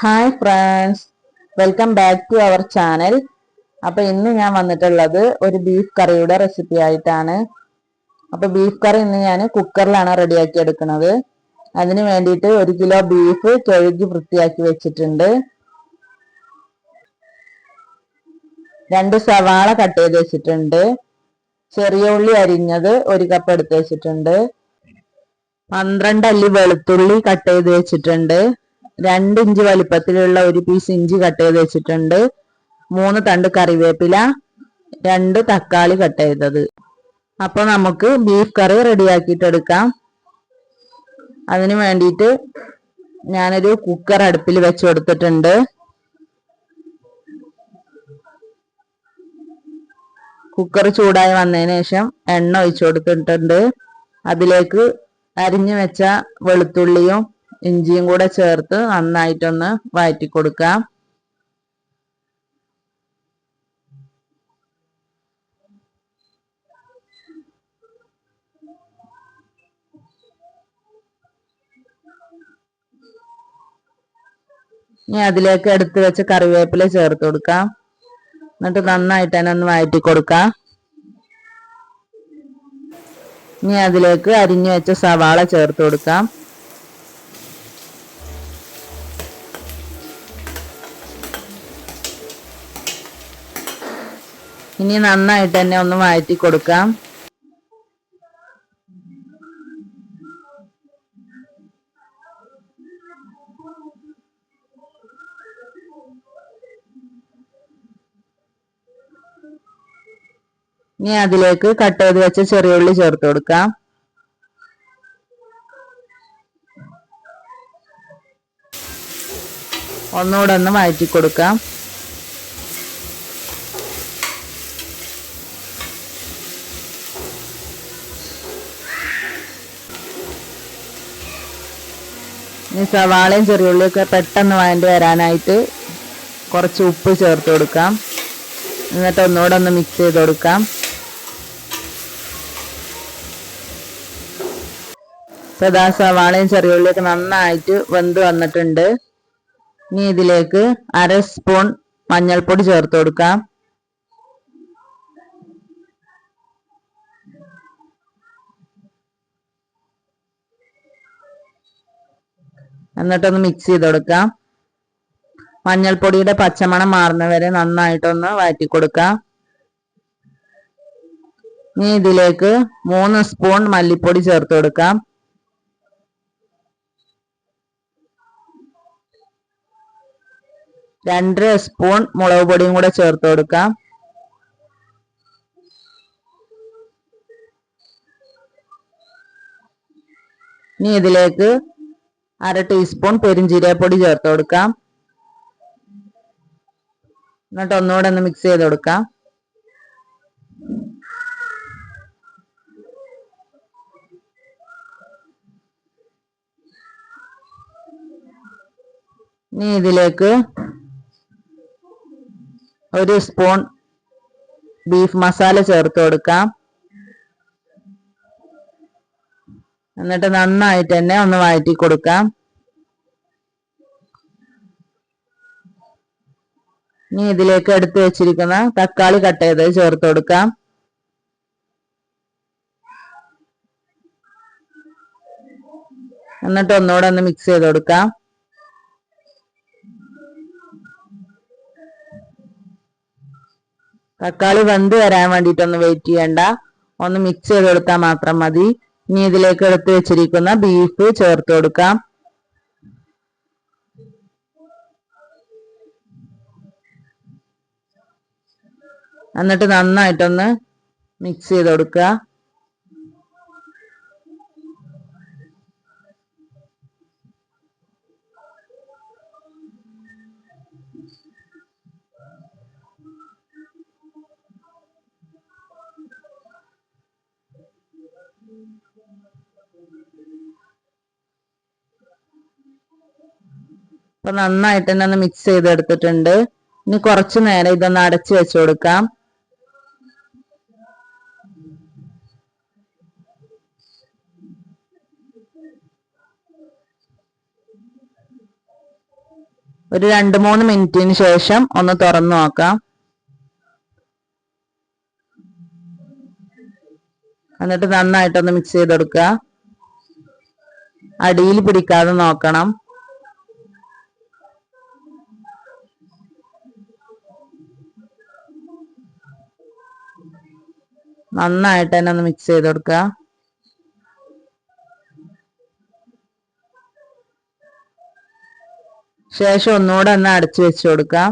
Hi friends welcome back to our channel അപ്പൊ ഇന്ന് ഞാൻ വന്നിട്ടുള്ളത് ഒരു ബീഫ് കറിയുടെ റെസിപ്പി ആയിട്ടാണ്. അപ്പൊ ബീഫ് കറി ഇന്ന് ഞാൻ കുക്കറിലാണ് റെഡിയാക്കി എടുക്കുന്നത്. അതിന് വേണ്ടിയിട്ട് ഒരു കിലോ ബീഫ് കഴുകി വൃത്തിയാക്കി വെച്ചിട്ടുണ്ട്. രണ്ട് സവാള കട്ട് ചെയ്ത് വെച്ചിട്ടുണ്ട്. ചെറിയ ഉള്ളി അരിഞ്ഞത് ഒരു കപ്പ് എടുത്ത് വെച്ചിട്ടുണ്ട്. പന്ത്രണ്ട് അല്ലി വെളുത്തുള്ളി കട്ട് ചെയ്ത് വെച്ചിട്ടുണ്ട്. രണ്ട് ഇഞ്ച് വലിപ്പത്തിലുള്ള ഒരു പീസ് ഇഞ്ചി കട്ട് ചെയ്ത് വെച്ചിട്ടുണ്ട്. മൂന്ന് തണ്ട് കറിവേപ്പില രണ്ട് തക്കാളി കട്ട് ചെയ്തത്. അപ്പൊ നമുക്ക് ബീഫ് കറി റെഡിയാക്കിയിട്ടെടുക്കാം. അതിന് വേണ്ടിയിട്ട് ഞാനൊരു കുക്കർ അടുപ്പിൽ വെച്ച് കൊടുത്തിട്ടുണ്ട്. കുക്കർ ചൂടായി വന്നതിന് ശേഷം എണ്ണ ഒഴിച്ചു കൊടുത്തിട്ടുണ്ട്. അതിലേക്ക് അരിഞ്ഞു വെച്ച വെളുത്തുള്ളിയും ഇഞ്ചിയും കൂടെ ചേർത്ത് നന്നായിട്ടൊന്ന് വഴറ്റി കൊടുക്കാം ഇനി അതിലേക്ക് എടുത്തു വെച്ച് കറിവേപ്പില ചേർത്ത് കൊടുക്കാം. എന്നിട്ട് നന്നായിട്ട് തന്നെ ഒന്ന് വഴറ്റി കൊടുക്കാം ഇനി അതിലേക്ക് അരിഞ്ഞു വെച്ച സവാള ചേർത്ത് കൊടുക്കാം. ഇനി നന്നായിട്ട് തന്നെ ഒന്ന് മാറ്റി കൊടുക്കാം. ഇനി അതിലേക്ക് കട്ട് ചെയ്ത് വെച്ച ചെറിയുള്ളി ചേർത്ത് കൊടുക്കാം. ഒന്നുകൂടെ ഒന്ന് വഴറ്റി കൊടുക്കാം. ഇനി സവാളയും ചെറിയുള്ളിയൊക്കെ പെട്ടെന്ന് വഴണ്ടി വരാനായിട്ട് കുറച്ച് ഉപ്പ് ചേർത്ത് കൊടുക്കാം. എന്നിട്ട് ഒന്നുകൂടെ ഒന്ന് മിക്സ് ചെയ്ത് കൊടുക്കാം. സദാ സവാളയും ചെറിയുള്ളിയൊക്കെ നന്നായിട്ട് വെന്ത് വന്നിട്ടുണ്ട്. ഇനി ഇതിലേക്ക് അര സ്പൂൺ മഞ്ഞൾപ്പൊടി ചേർത്ത് കൊടുക്കാം. എന്നിട്ടൊന്ന് മിക്സ് ചെയ്ത് കൊടുക്കാം മഞ്ഞൾപ്പൊടിയുടെ പച്ചമണം മാറുന്നവരെ നന്നായിട്ടൊന്ന് വഴറ്റി കൊടുക്കാം ഇനി ഇതിലേക്ക് മൂന്ന് സ്പൂൺ മല്ലിപ്പൊടി ചേർത്ത് കൊടുക്കാം രണ്ടര സ്പൂൺ മുളക് പൊടിയും കൂടെ ചേർത്ത് കൊടുക്കാം ഇനി ഇതിലേക്ക് അര ടീസ്പൂൺ പെരുംജീരകപ്പൊടി ചേർത്ത് കൊടുക്കാം. എന്നിട്ട് ഒന്നുകൂടെ ഒന്ന് മിക്സ് ചെയ്ത് കൊടുക്കാം. ഇനി ഇതിലേക്ക് ഒരു സ്പൂൺ ബീഫ് മസാല ചേർത്ത് കൊടുക്കാം. എന്നിട്ട് നന്നായിട്ട് തന്നെ ഒന്ന് വഴറ്റി കൊടുക്കാം. ഇനി ഇതിലേക്ക് എടുത്തു വെച്ചിരിക്കുന്ന തക്കാളി കട്ട് ചെയ്ത് ചേർത്ത് കൊടുക്കാം. എന്നിട്ട് ഒന്നുകൂടെ ഒന്ന് മിക്സ് ചെയ്ത് കൊടുക്കാം. തക്കാളി വെന്ത് വരാൻ വേണ്ടിയിട്ടൊന്ന് വെയിറ്റ് ചെയ്യണ്ട. ഒന്ന് മിക്സ് ചെയ്ത് കൊടുത്താൽ മാത്രം മതി. ഇനി ഇതിലേക്ക് എടുത്തു വെച്ചിരിക്കുന്ന ബീഫ് ചേർത്ത് കൊടുക്കാം. എന്നിട്ട് നന്നായിട്ടൊന്ന് മിക്സ് ചെയ്ത് കൊടുക്കുക. അപ്പൊ നന്നായിട്ട് തന്നെ ഒന്ന് മിക്സ് ചെയ്തെടുത്തിട്ടുണ്ട്. ഇനി കുറച്ചു നേരം ഇതൊന്ന് അടച്ചു വെച്ചു കൊടുക്കാം. ഒരു രണ്ട് മൂന്ന് മിനിറ്റിന് ശേഷം ഒന്ന് തുറന്നു നോക്കാം. എന്നിട്ട് നന്നായിട്ടൊന്ന് മിക്സ് ചെയ്തെടുക്കുക. അടിയിൽ പിടിക്കാതെ നോക്കണം. നന്നായിട്ട് തന്നെ ഒന്ന് മിക്സ് ചെയ്ത് കൊടുക്കുക ശേഷം ഒന്നുകൂടെ ഒന്ന് അടച്ചു വെച്ച് കൊടുക്കാം.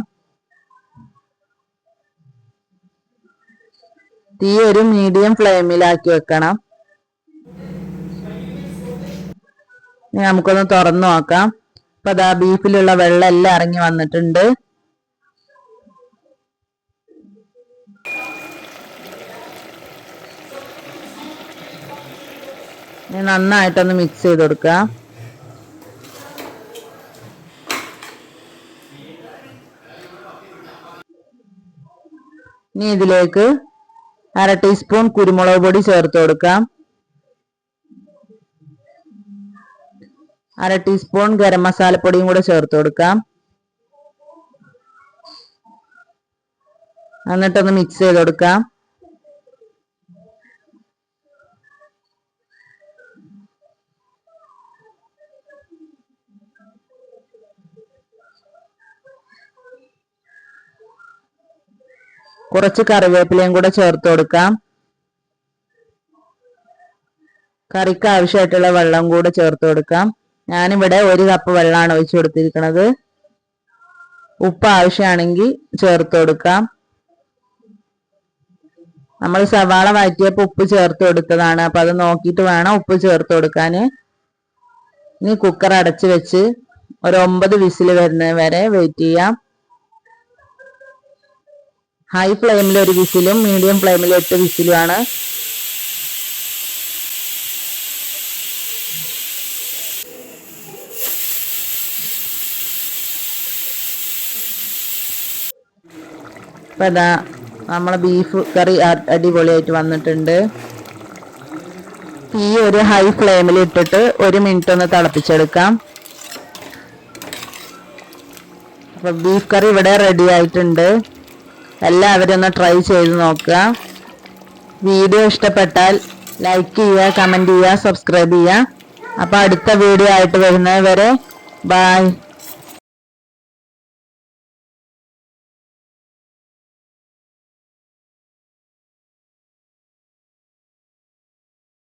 തീ ഒരു മീഡിയം ഫ്ലെയിമിലാക്കി വെക്കണം. നമുക്കൊന്ന് തുറന്നു നോക്കാം. അപ്പൊ അതാ ബീഫിലുള്ള വെള്ളം എല്ലാം ഇറങ്ങി വന്നിട്ടുണ്ട്. നന്നായിട്ടൊന്ന് മിക്സ് ചെയ്ത് കൊടുക്കുക ഇനി ഇതിലേക്ക് അര ടീസ്പൂൺ കുരുമുളക് പൊടി ചേർത്ത് കൊടുക്കാം. അര ടീസ്പൂൺ ഗരം മസാലപ്പൊടിയും കൂടെ ചേർത്ത് കൊടുക്കാം. എന്നിട്ടൊന്ന് മിക്സ് ചെയ്ത് കൊടുക്കാം. കുറച്ച് കറിവേപ്പിലയും കൂടെ ചേർത്ത് കൊടുക്കാം. കറിക്ക് ആവശ്യമായിട്ടുള്ള വെള്ളം കൂടെ ചേർത്ത് കൊടുക്കാം. ഞാനിവിടെ ഒരു കപ്പ് വെള്ളമാണ് ഒഴിച്ചു കൊടുത്തിരിക്കുന്നത്. ഉപ്പ് ആവശ്യമാണെങ്കിൽ ചേർത്ത് കൊടുക്കാം. നമ്മൾ സവാള വഴറ്റിയപ്പോൾ ഉപ്പ് ചേർത്ത് കൊടുത്തതാണ്. അപ്പൊ അത് നോക്കിയിട്ട് വേണം ഉപ്പ് ചേർത്ത് കൊടുക്കാൻ ഇനി കുക്കർ അടച്ച് വെച്ച് ഒരു ഒമ്പത് വിസിൽ വരുന്നത് വരെ വെയിറ്റ് ചെയ്യാം. ഹൈ ഫ്ലെയിമിൽ ഒരു വിസിലും മീഡിയം ഫ്ലെയിമിൽ എട്ട് വിസിലുമാണ്. ഇപ്പൊ ഇതാ നമ്മളെ ബീഫ് കറി അടിപൊളിയായിട്ട് വന്നിട്ടുണ്ട്. തീ ഒരു ഹൈ ഫ്ലെയിമിൽ ഇട്ടിട്ട് ഒരു മിനിറ്റ് ഒന്ന് തിളപ്പിച്ചെടുക്കാം. അപ്പൊ ബീഫ് കറി ഇവിടെ റെഡി ആയിട്ടുണ്ട്. എല്ലാവരും ഒന്ന് ട്രൈ ചെയ്ത് നോക്കുക. വീഡിയോ ഇഷ്ടപ്പെട്ടാൽ ലൈക്ക് ചെയ്യുക കമന്റ് ചെയ്യുക സബ്സ്ക്രൈബ് ചെയ്യുക. അപ്പോൾ അടുത്ത വീഡിയോ ആയിട്ട് വരുന്നത് വരെ ബൈ